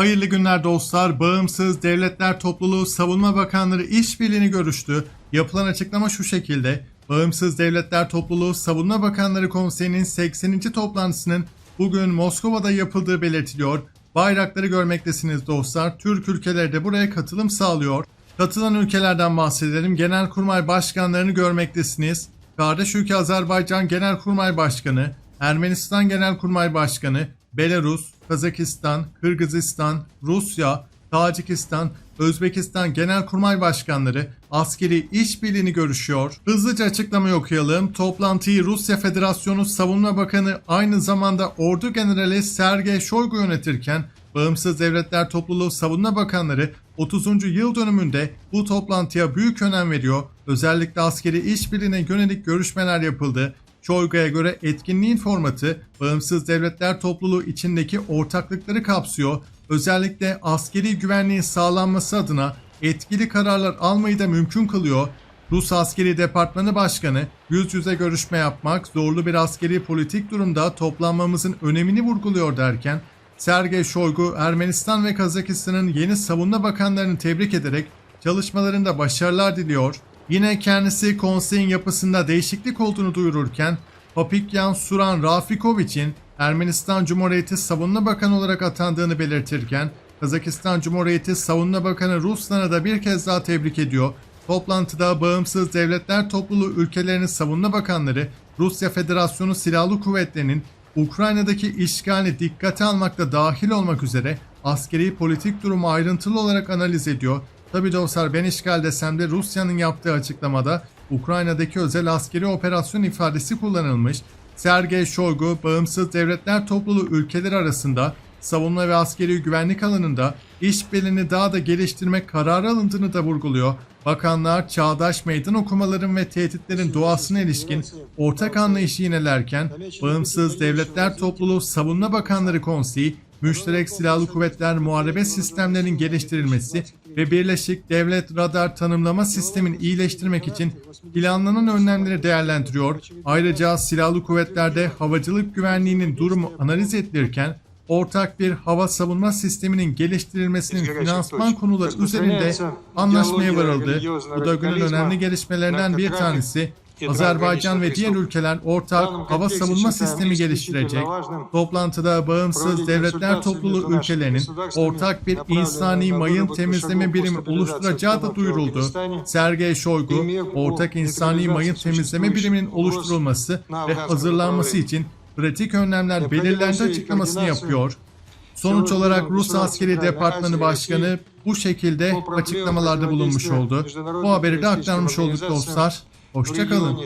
Hayırlı günler dostlar. Bağımsız Devletler Topluluğu Savunma Bakanları işbirliğini görüştü. Yapılan açıklama şu şekilde. Bağımsız Devletler Topluluğu Savunma Bakanları Konseyi'nin 80. toplantısının bugün Moskova'da yapıldığı belirtiliyor. Bayrakları görmektesiniz dostlar. Türk ülkeleri de buraya katılım sağlıyor. Katılan ülkelerden bahsedelim. Genelkurmay başkanlarını görmektesiniz. Kardeş ülke Azerbaycan Genelkurmay Başkanı, Ermenistan Genelkurmay Başkanı, Belarus, Kazakistan, Kırgızistan, Rusya, Tacikistan, Özbekistan Genelkurmay Başkanları askeri işbirliğini görüşüyor. Hızlıca açıklamayı okuyalım. Toplantıyı Rusya Federasyonu Savunma Bakanı aynı zamanda Ordu Generali Sergey Shoigu yönetirken Bağımsız Devletler Topluluğu Savunma Bakanları 30. yıl dönümünde bu toplantıya büyük önem veriyor. Özellikle askeri işbirliğine yönelik görüşmeler yapıldı. Çoygu'ya göre etkinliğin formatı Bağımsız Devletler Topluluğu içindeki ortaklıkları kapsıyor. Özellikle askeri güvenliğin sağlanması adına etkili kararlar almayı da mümkün kılıyor. Rus Askeri Departmanı Başkanı yüz yüze görüşme yapmak zorlu bir askeri politik durumda toplanmamızın önemini vurguluyor derken Sergey Shoigu Ermenistan ve Kazakistan'ın yeni savunma bakanlarını tebrik ederek çalışmalarında başarılar diliyor. Yine kendisi konseyin yapısında değişiklik olduğunu duyururken Papikyan Suran Rafikovic'in Ermenistan Cumhuriyeti Savunma Bakanı olarak atandığını belirtirken Kazakistan Cumhuriyeti Savunma Bakanı Ruslan'ı da bir kez daha tebrik ediyor. Toplantıda Bağımsız Devletler Topluluğu ülkelerinin savunma bakanları Rusya Federasyonu Silahlı Kuvvetleri'nin Ukrayna'daki işgali dikkate almakta dahil olmak üzere askeri politik durumu ayrıntılı olarak analiz ediyor. Tabi dostlar ben işgal desem de Rusya'nın yaptığı açıklamada Ukrayna'daki özel askeri operasyon ifadesi kullanılmış. Sergey Shoigu, Bağımsız Devletler Topluluğu ülkeler arasında savunma ve askeri güvenlik alanında işbirliğini daha da geliştirmek kararı alındığını da vurguluyor. Bakanlar çağdaş meydan okumaların ve tehditlerin doğasına ilişkin ortak anlayışı yinelerken Bağımsız Devletler Topluluğu Savunma Bakanları Konseyi müşterek silahlı kuvvetler muharebe sistemlerinin geliştirilmesi ve Birleşik Devlet Radar Tanımlama Sistemini iyileştirmek için planlanan önlemleri değerlendiriyor. Ayrıca silahlı kuvvetlerde havacılık güvenliğinin durumu analiz edilirken ortak bir hava savunma sisteminin geliştirilmesinin finansman konuları üzerinde anlaşmaya varıldı. Bu da günün önemli gelişmelerinden bir tanesi. Azerbaycan ve diğer ülkeler ortak hava savunma sistemi geliştirecek. Toplantıda bağımsız devletler topluluğu ülkelerinin ortak bir insani mayın temizleme birimi oluşturacağı da duyuruldu. Sergey Shoigu, ortak insani mayın temizleme biriminin oluşturulması ve hazırlanması için pratik önlemler belirlendi açıklamasını yapıyor. Sonuç olarak Rus Askeri Departmanı Başkanı bu şekilde açıklamalarda bulunmuş oldu. Bu haberi de aktarmış olduk dostlar. Hoşçakalın.